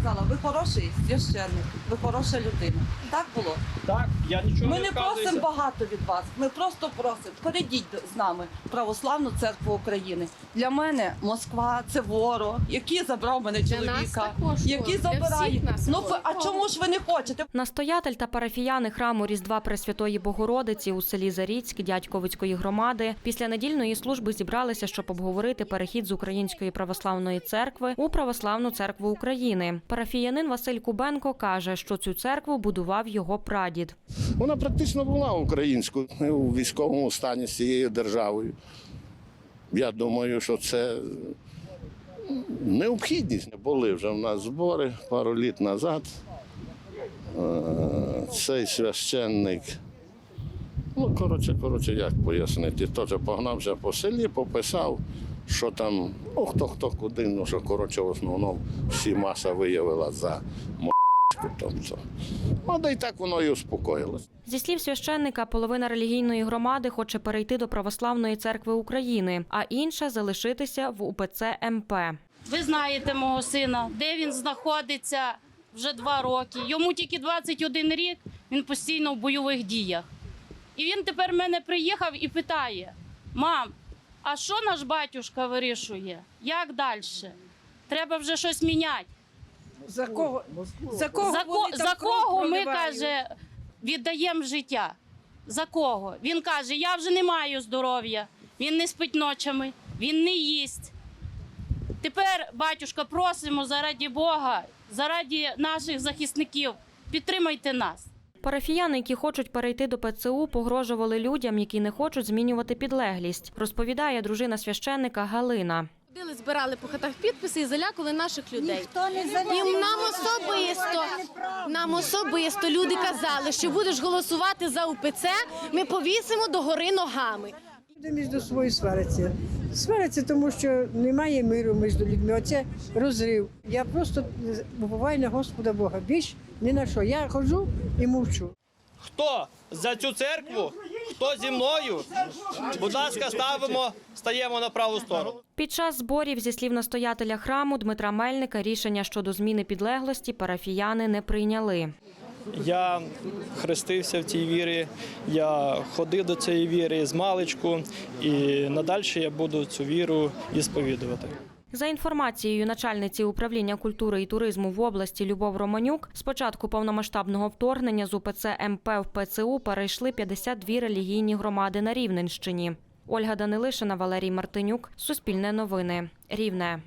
сказала, ви хороший священник, ви хороша людина. Так було. Так, я нічого Ми не не вказуюся. просимо багато від вас. Ми просто просимо, перейдіть з нами в Православну церкву України. Для мене Москва це ворог, який забрав мене нас чоловіка, також який ворог. Для забирає. всіх нас Ну ворог. а чому ж ви не хочете? Настоятель та парафіяни храму Різдва Пресвятої Богородиці у селі Заріцьк Дядьковицької громади після недільної служби зібралися, щоб обговорити перехід з Української православної церкви у Православну церкву України. Парафіянин Василь Кубенко каже, що цю церкву будував його прадід. Вона практично була українською у військовому стані з цією державою. Я думаю, що це необхідність. Були вже в нас збори пару літ назад. Е, Цей священник, ну, коротше, коротше, як пояснити, теж погнався по селі, пописав, що там, ну, хто хто куди, ну що коротше, в основному всі маса виявила за м***ку. Тобто. Ну, да й так воно і успокоїлося. Зі слів священника, половина релігійної громади хоче перейти до Православної церкви України, а інша залишитися в УПЦ МП. Ви знаєте мого сина, де він знаходиться вже два роки. Йому тільки 21 рік, він постійно в бойових діях. І він тепер в мене приїхав і питає: мам, а що наш батюшка вирішує? Як далі? Треба вже щось міняти. За кого? За кого, За, ко- за кого ми каже, віддаємо життя? За кого? Він каже: я вже не маю здоров'я, він не спить ночами, він не їсть. Тепер, батюшка, просимо заради Бога, заради наших захисників, підтримайте нас. Парафіяни, які хочуть перейти до ПЦУ, погрожували людям, які не хочуть змінювати підлеглість, розповідає дружина священника Галина. Ходили, збирали по хатах підписи і залякували наших людей. І нам особисто, нам особисто люди казали, що будеш голосувати за УПЦ, ми повісимо догори ногами. Люди між собою сваряться. Сваряться, тому що немає миру між людьми. Оце розрив. Я просто буваю на Господа Бога. Більш ні на що. Я ходжу і мовчу. Хто за цю церкву? Хто зі мною? Будь ласка, ставимо, стаємо на праву сторону. Під час зборів, зі слів настоятеля храму Дмитра Мельника, рішення щодо зміни підлеглості парафіяни не прийняли. Я хрестився в цій вірі, я ходив до цієї віри з маличку, і надальше я буду цю віру і сповідувати. За інформацією начальниці управління культури і туризму в області Любов Романюк, з початку повномасштабного вторгнення з УПЦ МП в ПЦУ перейшли 52 релігійні громади на Рівненщині. Ольга Данилишина, Валерій Мартинюк, Суспільне новини, Рівне.